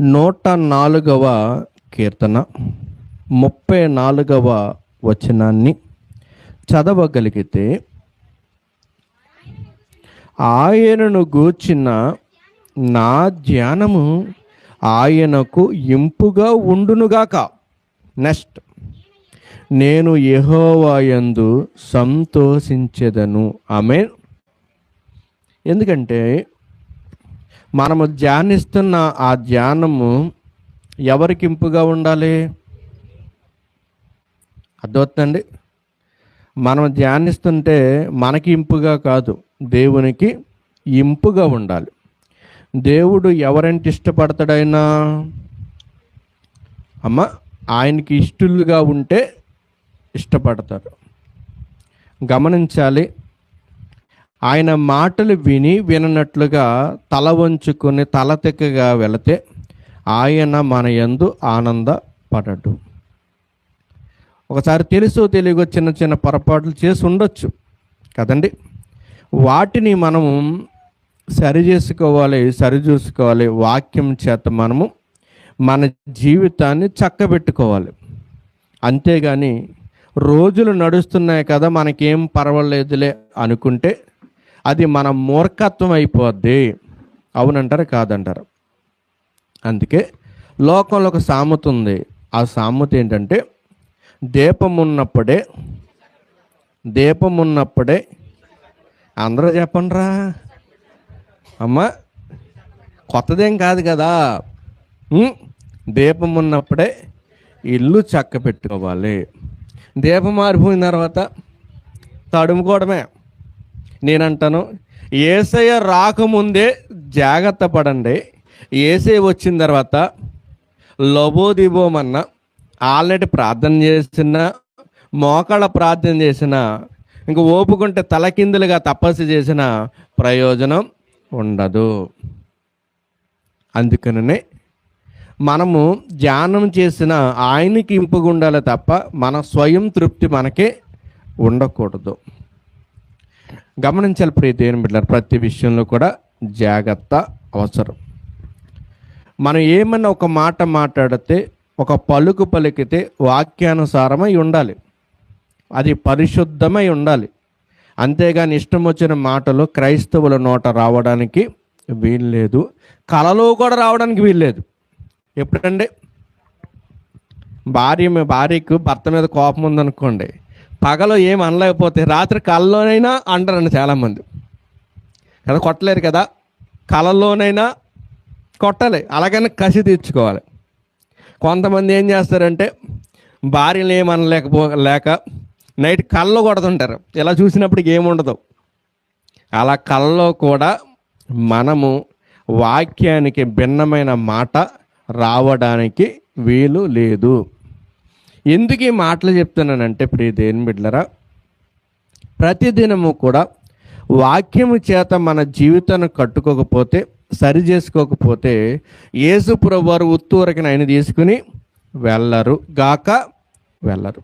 నూట నాలుగవ కీర్తన ముప్పై నాలుగవ వచనాన్ని చదవగలిగితే ఆయనను గూర్చిన నా ధ్యానము ఆయనకు ఇంపుగా ఉండునుగాక. నెక్స్ట్ నేను యహోవాయందు సంతోషించెదను. ఆమె ఎందుకంటే మనము ధ్యానిస్తున్న ఆ ధ్యానము ఎవరికి ఇంపుగా ఉండాలి అర్థమవుతుందండి మనం ధ్యానిస్తుంటే మనకి ఇంపుగా కాదు దేవునికి ఇంపుగా ఉండాలి. దేవుడు ఎవరంటే ఇష్టపడతాడైనా? అమ్మ ఆయనకి ఇష్టలుగా ఉంటే ఇష్టపడతారు. గమనించాలి ఆయన మాటలు విని విననట్లుగా తల వంచుకొని తల తెక్కగా వెళితే ఆయన మన యందు ఆనందపడడు. ఒకసారి తెలుసో తెలియగో చిన్న చిన్న పొరపాట్లు చేసి ఉండొచ్చు కదండి. వాటిని మనము సరి చేసుకోవాలి సరి చూసుకోవాలి. వాక్యం చేత మనము మన జీవితాన్ని చక్కబెట్టుకోవాలి. అంతేగాని రోజులు నడుస్తున్నాయి కదా మనకేం పర్వాలేదులే అనుకుంటే అది మన మూర్ఖత్వం అయిపోద్ది. అవునంటారు? కాదంటారు? అందుకే లోకంలో ఒక సామెత ఉంది. ఆ సామెత ఏంటంటే దీపం ఉన్నప్పుడే దీపం ఉన్నప్పుడే అందరూ చెప్పండిరా. అమ్మా కొత్తదేం కాదు కదా. దీపం ఉన్నప్పుడే ఇల్లు చక్క పెట్టుకోవాలి దీపం మారిపోయిన తర్వాత తడుముకోవడమే. నేనంటాను ఏసయ్య రాకముందే జాగ్రత్త పడండి. ఏసయ్య వచ్చిన తర్వాత లబోదిబోమన్న ఆల్రెడీ ప్రార్థన చేసిన మోకాళ్ళ ప్రార్థన చేసిన ఇంక ఓపుకుంటే తలకిందులుగా తపస్సు చేసిన ప్రయోజనం ఉండదు. అందుకనే మనము ధ్యానం చేసిన ఆయనకి ఇంపుగా ఉండాలి తప్ప మన స్వయం తృప్తి మనకే ఉండకూడదు. గమనించాలి ప్రియ దేవుని బిడ్డలారా ప్రతి విషయంలో కూడా జాగ్రత్త అవసరం. మనం ఏమన్నా ఒక మాట మాట్లాడితే ఒక పలుకు పలికితే వాక్యానుసారమై ఉండాలి. అది పరిశుద్ధమై ఉండాలి. అంతేగాని ఇష్టం వచ్చిన మాటలు క్రైస్తవుల నోట రావడానికి వీల్లేదు కలలో కూడా రావడానికి వీల్లేదు ఎప్పుడంటే భార్య మీ భార్యకు భర్త మీద కోపం ఉందనుకోండి. పగలు ఏం అనలేకపోతే రాత్రి కళ్ళలోనైనా అంటారండి చాలామంది. కదా కొట్టలేరు కదా? కళల్లోనైనా కొట్టాలి. అలాగని కసి తీర్చుకోవాలి. కొంతమంది ఏం చేస్తారంటే భార్యలు ఏమనలేకపో లేక నైట్ కళ్ళు కొడుతుంటారు. ఇలా చూసినప్పుడు ఏముండదు అలా కళ్ళలో కూడా మనము వాక్యానికి భిన్నమైన మాట రావడానికి వీలు లేదు. ఎందుకు ఈ మాటలు చెప్తున్నానంటే ప్రియ దేని బిడ్డలరా ప్రతిదినము కూడా వాక్యము చేత మన జీవితాన్ని కట్టుకోకపోతే సరి చేసుకోకపోతే యేసు వారు ఉత్తూరకి ఆయన తీసుకుని వెళ్ళరు గాక వెళ్ళరు.